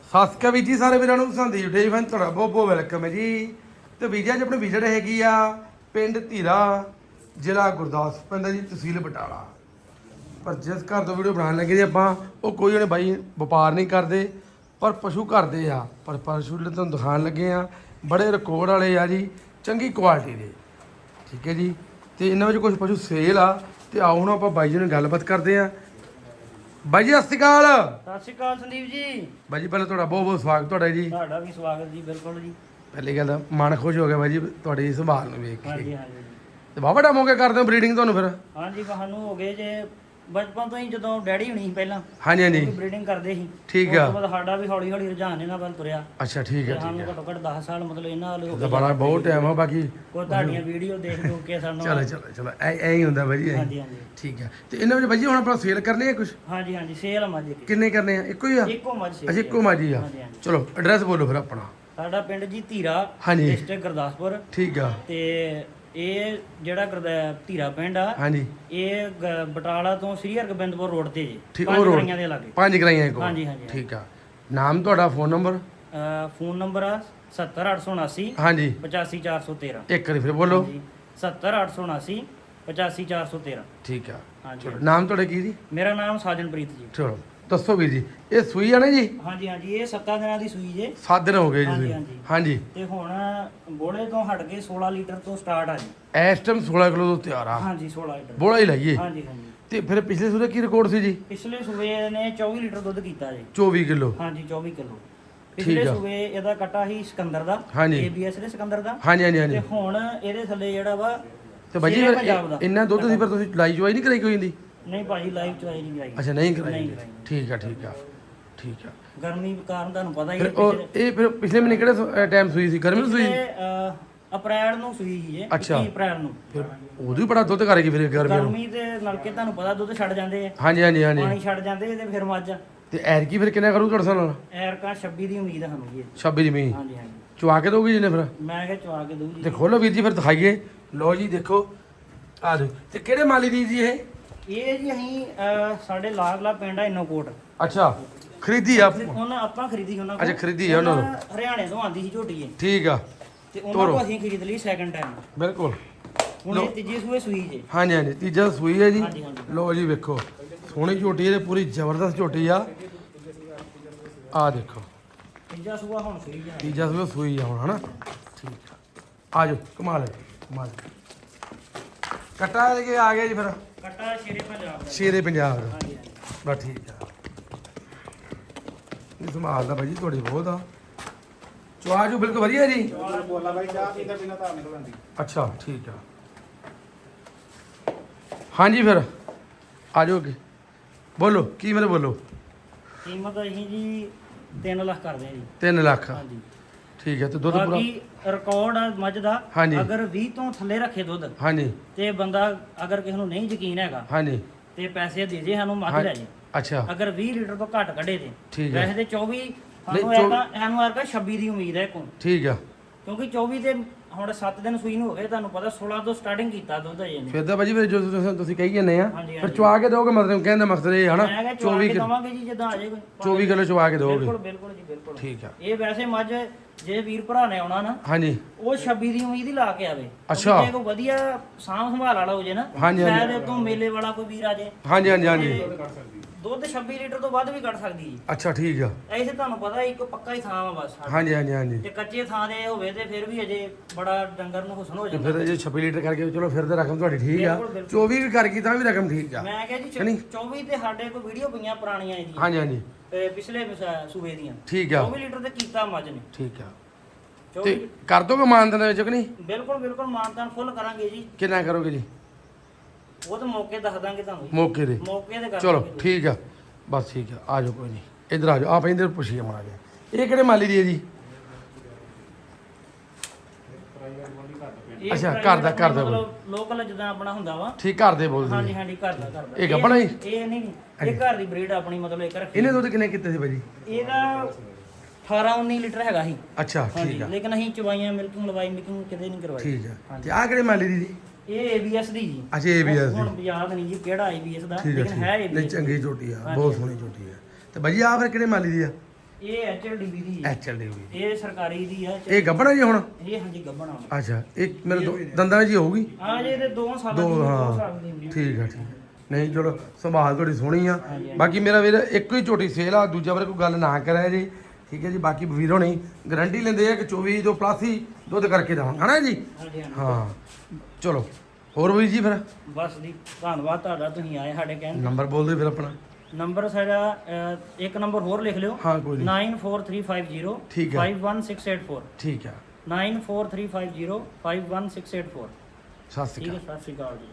ਸਤਿ ਸ਼੍ਰੀ ਅਕਾਲ ਵੀਰ ਜੀ ਸਾਰੇ ਵੀਰਾਂ ਨੂੰ ਸੰਦੀਪ ਡੇ ਫਨ ਤੁਹਾਡਾ ਬਹੁਤ ਬਹੁਤ ਵੈਲਕਮ ਹੈ ਜੀ। ਤੇ ਵੀਜ਼ਾ ਅੱਜ ਆਪਣੀ ਵਿਜ਼ਿਟ ਹੈਗੀ ਆ ਪਿੰਡ ਧੀਰਾ, ਜ਼ਿਲ੍ਹਾ ਗੁਰਦਾਸਪੁਰ ਪੈਂਦਾ ਜੀ, ਤਹਿਸੀਲ ਬਟਾਲਾ। ਪਰ ਜਿਸ ਘਰ ਤੋਂ ਵੀਡੀਓ ਬਣਾਉਣ ਲੱਗੇ ਜੀ ਆਪਾਂ, ਉਹ ਕੋਈ ਉਹਨੇ ਬਾਈ ਵਪਾਰ ਨਹੀਂ ਕਰਦੇ, ਪਰ ਪਸ਼ੂ ਕਰਦੇ ਆ। ਪਰ ਪਸ਼ੂ ਜਿਹੜੇ ਤੁਹਾਨੂੰ ਦਿਖਾਉਣ ਲੱਗੇ ਆ, ਬੜੇ ਰਿਕਾਰਡ ਵਾਲੇ ਆ ਜੀ, ਚੰਗੀ ਕੁਆਲਿਟੀ ਦੇ। ਠੀਕ ਹੈ ਜੀ? ਤੇ ਇਹਨਾਂ ਵਿੱਚ ਕੁਝ ਪਸ਼ੂ ਸੇਲ ਆ, ਤੇ ਆਓ ਹੁਣ ਆਪਾਂ ਬਾਈ ਜੀ ਨਾਲ ਗੱਲਬਾਤ ਕਰਦੇ ਆ। ਬਾਈ ਜੀ ਸਤਿ ਸ਼੍ਰੀ ਅਕਾਲ। ਸਤਿ ਸ਼੍ਰੀ ਅਕਾਲ ਸੰਦੀਪ ਜੀ। ਬਾਈ ਜੀ ਪਹਿਲਾਂ ਤੁਹਾਡਾ ਬਹੁਤ ਬਹੁਤ ਸਵਾਗਤ ਤੁਹਾਡਾ ਜੀ। ਤੁਹਾਡਾ ਵੀ ਸਵਾਗਤ ਜੀ ਬਿਲਕੁਲ ਜੀ। ਪਹਿਲੀ ਗੱਲ ਮਨ ਖੁਸ਼ ਹੋ ਗਿਆ ਬਾਈ ਜੀ ਤੁਹਾਡੀ ਸੰਭਾਲ ਨੂੰ ਵੇਖ ਹਾਂਜੀ ਕੇ। ਹਾਂਜੀ ਤੇ ਬਾਬਾ ਟਾਈਮ ਹੋ ਗਿਆ ਕਰਦੇ ਬਰੀਡਿੰਗ ਤੁਹਾਨੂੰ ਫਿਰ। ਹਾਂਜੀ ਸਾਨੂੰ ਹੋ ਗਏ ਜੇ ਬਚਪਨ ਤੋਂ ਹੀ ਜਦੋਂ ਡੈਡੀ ਹੁਣੀ ਸੀ ਪਹਿਲਾਂ ਹਾਂਜੀ ਹਾਂਜੀ। ਬਰੀਡਿੰਗ ਕਰਦੇ ਸੀ। ਠੀਕ ਉਸ ਆ। ਤੋਂ ਬਾਅਦ ਸਾਡਾ ਵੀ ਹੌਲੀ ਹੌਲੀ ਰੁਝਾਨ ਇਹਨਾਂ ਵੱਲ ਤੁਰਿਆ। ਅੱਛਾ ਠੀਕ ਠੀਕ ਸਾਨੂੰ ਘੱਟੋ ਘੱਟ 10 ਸਾਲ ਮਤਲਬ ਇਹਨਾਂ ਵਾਲੇ ਹੋ ਗਏ ਬੜਾ ਬਹੁਤ ਟਾਈਮ ਆ ਬਾਕੀ ਕੋਈ ਤੁਹਾਡੀਆਂ ਵੀਡੀਓ ਦੇਖ ਦੋ ਕੇ ਸਾਨੂੰ ਚਲੋ ਚਲੋ ਚਲੋ ਐ ਐ ਹੀ ਹੁੰਦਾ ਬਾਈ। ਹਾਂਜੀ ਹਾਂਜੀ। ਠੀਕ ਹੈ ਤੇ ਇਹਨਾਂ ਵਿੱਚ ਬਾਈ ਹੁਣ ਆਪਾਂ ਸੇਲ ਕਰਨੇ ਆ ਕੁਝ ਹਾਂਜੀ ਹਾਂਜੀ ਸੇਲ ਦੀ ਕਿੰਨੇ ਕਰਨੇ ਆ? ਇੱਕੋ ਹੀ ਆ? ਇੱਕੋ ਸੇਲ ਅੱਛਾ ਇੱਕੋ ਮਾਜੀ ਆ। ਚਲੋ ਐਡਰੈਸ ਬੋਲੋ ਫਿਰ ਆਪਣਾ। ਸਾਡਾ ਪਿੰਡ ਜੀ ਧੀਰਾ ਡਿਸਟ੍ਰਿਕਟ ਗੁਰਦਾਸਪੁਰ। ਠੀਕ ਆ। ਤੇ ਇਹ ਜਿਹੜਾ ਗੁਰਦਾ ਧੀਰਾ ਪਿੰਡ ਆ ਹਾਂਜੀ। ਇਹ ਗ- ਬਟਾਲਾ ਤੋਂ ਸ੍ਰੀ ਹਰਗੋਬਿੰਦਪੁਰ ਰੋਡ ਤੇ ਜੀ ਠੀਕ, ਪੰਜ ਉਹ road। ਗਲੀਆਂ ਦੇ ਲਾਗੇ। ਪੰਜ ਕਰਾਈਆਂ ਇੱਕੋ ਹਾਂਜੀ, ਹਾਂਜੀ, ਠੀਕ ਆ। ਨਾਮ ਤੁਹਾਡਾ ਫੋਨ ਨੰਬਰ? ਫੋਨ ਨੰਬਰ ਆ 70879 ਹਾਂਜੀ। 85413 ਇੱਕ ਵਾਰੀ ਫਿਰ ਬੋਲੋ। ਹਾਂਜੀ। 70879 85413 ਠੀਕ ਆ। ਹਾਂਜੀ। ਨਾਮ ਤੁਹਾਡਾ ਕੀ ਜੀ? ਮੇਰਾ ਨਾਮ ਸਾਜਨਪ੍ਰੀਤ ਜੀ। ਚਲੋ। ਦੱਸੋ ਵੀਰ ਜੀ ਇਹ ਸੂਈ ਆ ਨਾ ਜੀ? ਹਾਂਜੀ ਹਾਂਜੀ ਇਹ 7 ਦਿਨਾਂ ਦੀ ਸੂਈ ਜੇ। 7 ਦਿਨ ਹੋ ਗਏ ਜੀ ਹਾਂਜੀ, ਸੂਈ। ਹਾਂਜੀ। ਹਾਂਜੀ। ਤੇ ਹੁਣ ਬੋਲੇ ਤੋਂ ਹਟ ਕੇ 16 ਲੀਟਰ ਤੋਂ ਸਟਾਰਟ ਆ ਜੀ। ਇਸ ਟਾਈਮ 16 ਕਿਲੋ ਤੋਂ ਤਿਆਰ ਆ। ਹਾਂਜੀ 16 ਲੀਟਰ। ਬੋਲਾ ਹੀ ਲਾਈਏ। ਹਾਂਜੀ ਹਾਂਜੀ। ਤੇ ਫਿਰ ਪਿਛਲੇ ਸੂਰੇ ਕੀ ਰਿਕਾਰਡ ਸੀ ਜੀ? ਪਿਛਲੇ ਸੂਏ ਨੇ 24 ਲੀਟਰ ਦੁੱਧ ਕੀਤਾ ਜੀ। 24 ਕਿਲੋ। ਹਾਂਜੀ 24 ਕਿਲੋ। ਪਿਛਲੇ ਆ। ਸੂਏ ਇਹਦਾ ਕੱਟਾ ਸੀ ਸਿਕੰਦਰ ਦਾ ਹਾਂਜੀ। ABS ਦੇ ਸਿਕੰਦਰ ਦਾ। ਹਾਂਜੀ ਹਾਂਜੀ ਤੇ ਹਾਂਜੀ ਹੁਣ ਇਹਦੇ ਥੱਲੇ ਜਿਹੜਾ ਵਾ ਤੇ ਬਾਜੀ ਸ਼ੇਰੇ ਫਿਰ ਪੰਜਾਬ ਦਾ। ਇਹ- ਇੰਨਾ ਦੁੱਧ ਸੀ ਪਰ ਤੁਸੀਂ ਲਾਈ ਜਵਾਈ ਨਹੀਂ ਕਰਾਈ ਕੋਈ ਦੀ ਨਹੀਂ ਭਾਜੀ ਲਾਈਵ ਚਵਾਈ ਨਹੀਂ ਕਰਾਈ ਅੱਛਾ ਨਹੀਂ ਕਰਾਈ। ਨਹੀਂ। ਕਰਾਈ। ਠੀਕ ਆ ਠੀਕ ਆ ਠੀਕ ਆ। ਗਰਮੀ ਕਾਰਨ ਤੁਹਾਨੂੰ ਪਤਾ ਹੀ ਫਿਰ ਹੈ ਉਹ ਪਿਛਲੇ ਇਹ ਫਿਰ ਪਿਛਲੇ ਮਹੀਨੇ ਕਿਹੜੇ ਟਾਈਮ ਸੂਈ ਸੀ? ਗਰਮੀ ਨੂੰ ਸੂਈ ਅਹ, ਅਪ੍ਰੈਲ ਨੂੰ ਸੂਈ ਸੀ ਇਹ ਅੱਛਾ। 21 ਅਪ੍ਰੈਲ ਨੂੰ। ਫਿਰ ਉਦੋਂ ਹੀ ਬੜਾ ਦੁੱਧ ਕਰੇਗੀ ਫਿਰ ਗਰਮੀ ਨੂੰ। ਗਰਮੀ ਦੇ ਨਲਕੇ ਤੁਹਾਨੂੰ ਪਤਾ ਦੁੱਧ ਛੱਡ ਜਾਂਦੇ ਆ। ਹਾਂਜੀ ਹਾਂਜੀ ਹਾਂਜੀ। ਪਾਣੀ ਛੱਡ ਜਾਂਦੇ ਤੇ ਫਿਰ ਮੱਝ। ਤੇ ਐਰਕੀ ਫਿਰ ਕਿੰਨਾ ਕਰੂ ਤੁਹਾਡੇ ਨਾਲ? ਐਰਕਾ 26 ਦੀ ਉਮੀਦ ਹੈ ਸਾਨੂੰ ਜੀ। 26 ਦੀ ਮੀਂਹ ਹਾਂਜੀ ਹਾਂਜੀ। ਚਵਾ ਕੇ ਦੋਗੇ ਜਿਹਨੇ ਫਿਰ? ਮੈਂ ਕਿਹਾ ਚਵਾ ਕੇ ਦਊ ਜੀ। ਤੇ ਖੋਲੋ ਵੀਰ ਜੀ ਫਿਰ ਦਿਖਾਈਏ। ਲਓ ਜੀ ਦੇਖੋ। ਆ ਦੇ ਤੇ ਕਿਹੜੇ ਮਾਲੀ ਦੀ ਜੀ ਇਹ? ਇਹ ਜੀ ਅਸੀਂ ਅਹ, ਸਾਡੇ ਲਾਗਲਾ ਪਿੰਡ ਆ ਇਨੋਕੋਟ। ਅੱਛਾ ਖਰੀਦੀ ਆ ਉਹਨਾਂ ਆਪਾਂ ਖਰੀਦੀ ਉਹਨਾਂ ਅੱਛਾ, ਖਰੀਦੀ ਆ ਉਹਨਾਂ ਤੋਂ। ਹਰਿਆਣੇ ਤੋਂ ਆਂਦੀ ਸੀ ਝੋਟੀ ਇਹ। ਠੀਕ ਆ। ਤੇ ਉਹਨਾਂ ਤੋਂ ਅਸੀਂ ਖਰੀਦ ਲਈ ਸੈਕੰਡ ਟਾਈਮ ਬਿਲਕੁਲ। ਹੁਣ ਇਹ ਤੀਜੀ ਸੂਏ ਸੂਈ ਜੇ। ਹਾਂਜੀ ਹਾਂਜੀ ਤੀਜਾ ਸੂਈ ਹੈ ਜੀ। ਹਾਂਜੀ, ਹਾਂਜੀ। ਲਓ ਜੀ ਵੇਖੋ। ਸੋਹਣੀ ਝੋਟੀ ਹੈ ਤੇ ਪੂਰੀ ਜ਼ਬਰਦਸਤ ਝੋਟੀ ਆ। ਆ ਦੇਖੋ। ਤੀਜਾ ਸੂਆ ਹੁਣ ਸੂਈ ਜੇ ਤੀਜਾ ਸੂਈ ਸੂਈ ਆ ਹੁਣ ਹਨਾ? ਠੀਕ ਆ। ਆ ਜਾਓ ਕਮਾਲ ਹੈ ਕਮਾਲ ਕਟਾ ਲੈ ਕੇ ਆ ਗਿਆ ਜੀ ਫਿਰ। ਕੱਟਾ ਸ਼ੇਰੇ ਪੰਜਾਬ ਦਾ। ਸ਼ੇਰੇ ਪੰਜਾਬ ਦਾ। ਹਾਂਜੀ ਹਾਂਜੀ ਬਸ ਠੀਕ ਆ। ਇਹ ਸੰਭਾਲ ਦਾ ਭਾਜੀ ਤੁਹਾਡੀ ਬਹੁਤ ਆ। ਚੁਆ ਜੋ ਬਿਲਕੁਲ ਵਧੀਆ ਜੀ। ਬੋਲਾ ਬਾਈ ਚਾਹ ਪੀਂਦਾ ਪੀਂਦਾ ਤਾਂ ਨਿਕਲ ਆਂਦੀ ਅੱਛਾ ਠੀਕ ਆ। ਹਾਂਜੀ ਫਿਰ ਆ ਜਾਓ ਅੱਗੇ। ਬੋਲੋ ਕੀ ਮੇਰੇ ਬੋਲੋ? ਕੀਮਤ ਅਸੀਂ ਜੀ 3 ਲੱਖ ਕਰਦੇ ਹਾਂ ਜੀ। 3 ਲੱਖ। ਹਾਂਜੀ। ਠੀਕ ਹੈ ਤੇ ਦੁੱਧ ਪੂਰਾ ਬਾਕੀ ਰਿਕਾਰਡ ਆ ਮੱਝ ਦਾ। ਹਾਂਜੀ। ਅਗਰ 20 ਤੋਂ ਥੱਲੇ ਰੱਖੇ ਦੁੱਧ ਹਾਂਜੀ। ਤੇ ਬੰਦਾ ਅਗਰ ਕਿਸੇ ਨੂੰ ਨਹੀਂ ਯਕੀਨ ਹੈਗਾ ਹਾਂਜੀ। ਤੇ ਪੈਸੇ ਦੇ ਜੇ ਸਾਨੂੰ ਮੱਝ ਲੈ ਜੇ। ਅੱਛਾ। ਅਗਰ 20 ਲੀਟਰ ਤੋਂ ਘੱਟ ਕੱਢੇ ਤੇ। ਠੀਕ ਹੈ। ਵੈਸੇ ਤੇ 24 ਨਹੀਂ, ਸਾਨੂੰ ਐਰਕਾ ਐਨੂੰ ਐਰਕਾ 26 ਦੀ ਉਮੀਦ ਹੈ ਕੋ ਠੀਕ ਆ। ਕਿਉਂਕਿ 24 ਤੇ ਹੁਣ 7 ਦਿਨ ਸੂਈ ਨੂੰ ਹੋ ਗਏ ਤੁਹਾਨੂੰ ਪਤਾ 16 ਤੋਂ ਸਟਾਰਟਿੰਗ ਕੀਤਾ ਦੁੱਧ ਅਜੇ ਨੇ। ਫਿਰ ਤਾਂ ਭਾਜੀ ਫਿਰ ਜੋ ਤੁਸੀਂ ਤੁਸੀਂ ਕਹੀ ਜਾਂਦੇ ਆ। ਹਾਂਜੀ, ਫਿਰ ਹਾਂਜੀ। ਚੁਆ ਕੇ ਦੋਗੇ ਮਤਲਬ ਕਹਿੰਦਾ ਮਕਸਦ ਇਹ ਹਨਾ? ਮੈਂ ਕਿਹਾ 24 24 ਕਿਲੋ ਦਵਾਂਗੇ ਜੀ ਜਦੋਂ ਆ ਜਾਏ ਕੋਈ 24 ਕਿਲੋ ਚੁਆ ਕੇ ਦੋਗੇ ਬਿਲਕੁਲ ਬਿਲਕੁਲ ਜੀ ਬਿਲਕੁਲ। ਠੀਕ ਆ। ਇਹ ਵੈਸੇ ਮੱਝ ਜੇ ਵੀਰ ਭਰਾ ਨੇ ਆਉਣਾ ਨਾ ਹਾਂਜੀ। ਉਹ 26 ਦੀ ਉਮੀਦ ਹੀ ਲਾ ਕੇ ਆਵੇ। ਅੱਛਾ। ਜੇ ਕੋਈ ਵਧੀਆ ਸਾਂਭ ਸੰਭਾਲ ਵਾਲਾ ਹੋ ਜੇ ਨਾ ਹਾਂਜੀ, ਹਾਂਜੀ। ਸ਼ਾਇਦ ਤੋਂ ਮੇਲੇ ਵਾਲਾ ਕੋਈ ਵੀਰ ਆ ਜੇ। ਹਾਂਜੀ ਹਾਂਜੀ ਹਾਂਜੀ। ਦੁੱਧ 26 ਲੀਟਰ ਤੋਂ ਵੱਧ ਵੀ ਕੱਢ ਸਕਦੀ ਜੀ। ਅੱਛਾ ਠੀਕ ਆ। ਐਸੇ ਤੁਹਾਨੂੰ ਪਤਾ ਇੱਕ ਪੱਕਾ ਹੀ ਥਾਂ ਵਾ ਬਸ ਸਾਡਾ। ਹਾਂਜੀ ਹਾਂਜੀ ਹਾਂਜੀ। ਤੇ ਕੱਚੇ ਥਾਂ ਦੇ ਹੋਵੇ ਤੇ ਫਿਰ ਵੀ ਅਜੇ ਬੜਾ ਡੰਗਰ ਨੂੰ ਹੁਸਨ ਹੋ ਤੇ ਜਾਂਦਾ। ਫਿਰ ਜੇ 26 ਲੀਟਰ ਕਰਕੇ ਚਲੋ ਫਿਰ ਤਾਂ ਰਕਮ ਤੁਹਾਡੀ ਠੀਕ ਆ। ਬਿਲਕੁਲ, 24 ਵੀ ਕਰ ਗਈ ਤਾਂ ਵੀ ਰਕਮ ਠੀਕ ਆ। ਮੈਂ ਕਿਹਾ ਜੀ ਨਹੀਂ। 24 ਤੇ ਸਾਡੇ ਕੋਲ ਵੀਡੀਓ ਪਈਆਂ ਪੁਰਾਣੀਆਂ ਇਹਦੀਆਂ। ਹਾਂਜੀ ਹਾਂਜੀ। ਤੇ ਪਿਛਲੇ ਸੂਬੇ ਦੀਆਂ। ਠੀਕ ਆ। 24 ਲੀਟਰ ਤੇ ਕੀਤਾ ਮੱਝ ਨੇ। ਠੀਕ ਆ। 24 ਤੇ ਕਰ ਦੋਗੇ ਮਾਨਦਨ ਵਿੱਚ ਕਿ ਨਹੀਂ? ਬਿਲਕੁਲ ਬਿਲਕੁਲ ਮਾਨਤਾਨ ਫੁੱਲ ਕਰਾਂਗੇ ਜੀ। ਕਿੰਨਾ ਕਰੋਗੇ ਜੀ? ਉਹ ਤਾਂ ਮੌਕੇ ਦੱਸ ਦਾਂਗੇ ਤੁਹਾਨੂੰ ਜੀ। ਮੌਕੇ ਦੇ। ਮੌਕੇ ਤੇ ਕਰ ਚਲੋ ਦਾਂਗੇ। ਠੀਕ ਆ। ਬਸ ਠੀਕ ਆ। ਆ ਜਾਓ ਕੋਈ ਨਹੀਂ। ਇਧਰ ਆ ਜਾਓ। ਆਪ ਇੰਦਰ ਪੁੱਛੀਏ ਮਾੜਾ ਜਿਹਾ। ਇਹ ਕਿਹੜੇ ਮਾਲੀ ਦੀ ਹੈ ਜੀ? ਇਹ ਅੱਛਾ, ਘਰ ਦਾ- ਘਰ ਦਾ ਲੋਕਲ ਜਿੱਦਾਂ ਆਪਣਾ ਹੁੰਦਾ ਵਾ। ਠੀਕ ਘਰ ਦੇ ਬੋਲਦੇ ਹਾਂਜੀ ਹਾਂਜੀ ਘਰ ਦਾ ਘਰ ਦਾ। ਇਹ ਗੱਭਣ ਆ ਜੀ? ਇਹ ਨਹੀਂ। ਇਹ ਘਰ ਦੀ ਬਰੀਡ ਆਪਣੀ ਮਤਲਬ ਇੱਕ ਰੱਖੀ ਇਹਨੇ ਦੁੱਧ ਕਿੰਨੇ ਕੀਤੇ ਸੀ ਭਾਜੀ ਇਹਦਾ 18 19 ਲੀਟਰ ਹੈਗਾ ਸੀ। ਅੱਛਾ ਹਾਂਜੀ ਠੀਕ ਆ। ਲੇਕਿਨ ਅਸੀਂ ਚਵਾਈਆਂ ਮਿਲਕਿੰਗ ਲਵਾਈ ਮਿਲਕਿੰਗ ਕਿਤੇ ਨਹੀਂ ਕਰਵਾਈ। ਠੀਕ ਆ। ਤੇ ਆ ਕਿਹੜੇ ਮਾਲੀ ਦੀ ਜੀ? ਇਹ ABS ਦੀ ਜੀ। ਅੱਛਾ ABS ਹੁਣ ਦੀ। ਯਾਦ ਨਹੀਂ ਜੀ ਕਿਹੜਾ ABS ਦਾ ਠੀਕ ਲੇਕਿਨ ਹੈ ਠੀਕ ਨਹੀਂ ਚੰਗੀ ਝੋਟੀ ਆ ਬਹੁਤ। ਸੋਹਣੀ ਝੋਟੀ ਆ। ਤੇ ਭਾਜੀ ਆ ਫਿਰ ਕਿਹੜੇ ਮਾਲੀ ਦੀ ਆ? ਇਹ ਐਚਐਲਡੀਬੀ ਦੀ ਹੈ ਵੀ ਇਹ ਸਰਕਾਰੀ ਦੀ ਹੈ ਇਹ ਗੱਬਣਾ ਜੀ ਹੁਣ? ਇਹ ਹਾਂਜੀ ਗੱਬਣਾ ਅੱਛਾ ਇਹ ਮੇਰੇ ਦੋ- ਦੰਦਾਂ ਜੀ ਹੋਊਗੀ? ਆ ਜੇ ਤੇ 2 ਸਾਲਾਂ ਦੋ ਦੀ ਦੋ ਹਾਂ। ਸਾਲ ਦੀ ਹੁੰਦੀ ਹੈ। ਠੀਕ ਆ ਠੀਕ। ਨਹੀਂ ਚਲੋ ਸੰਭਾਲ ਤੁਹਾਡੀ ਸੋਹਣੀ ਆ। ਬਾਕੀ ਮੇਰਾ ਵੀਰ ਇੱਕੋ ਹੀ ਝੋਟੀ ਸੇਲ ਆ ਦੂਜਾ ਬਾਰੇ ਕੋਈ ਗੱਲ ਨਾ ਕਰਿਆ ਜੀ। ਠੀਕ ਹੈ ਜੀ ਬਾਕੀ ਵੀਰੋ ਨਹੀਂ ਗਾਰੰਟੀ ਲੈਂਦੇ ਆ ਕਿ 24 ਤੋਂ ਪਲੱਸ ਹੀ ਦੁੱਧ ਕਰਕੇ ਦੇਵਾਂਗੇ ਹਨਾ ਜੀ? ਹਾਂਜੀ ਹਾਂਜੀ। ਹਾਂ ਚਲੋ ਹੋਰ ਵੀਰ ਜੀ ਫਿਰ? ਬਸ ਜੀ ਧੰਨਵਾਦ ਤੁਹਾਡਾ ਤੁਸੀਂ ਆਏ ਸਾਡੇ ਕਹਿਣ ਨੰਬਰ ਬੋਲ ਦਿਓ ਫਿਰ ਆਪਣਾ। ਨੰਬਰ ਸਾਡਾ ਅਹ, ਇੱਕ ਨੰਬਰ ਹੋਰ ਲਿਖ ਲਿਓ। ਹਾਂ ਕੋਈ ਨਹੀਂ 94350 ਠੀਕ ਹੈ। 51684 ਠੀਕ ਆ 94350 51684 ਸਤਿ ਸ਼੍ਰੀ ਠੀਕ ਅਕਾਲ। ਹੈ ਸਤਿ ਸ਼੍ਰੀ ਅਕਾਲ ਜੀ।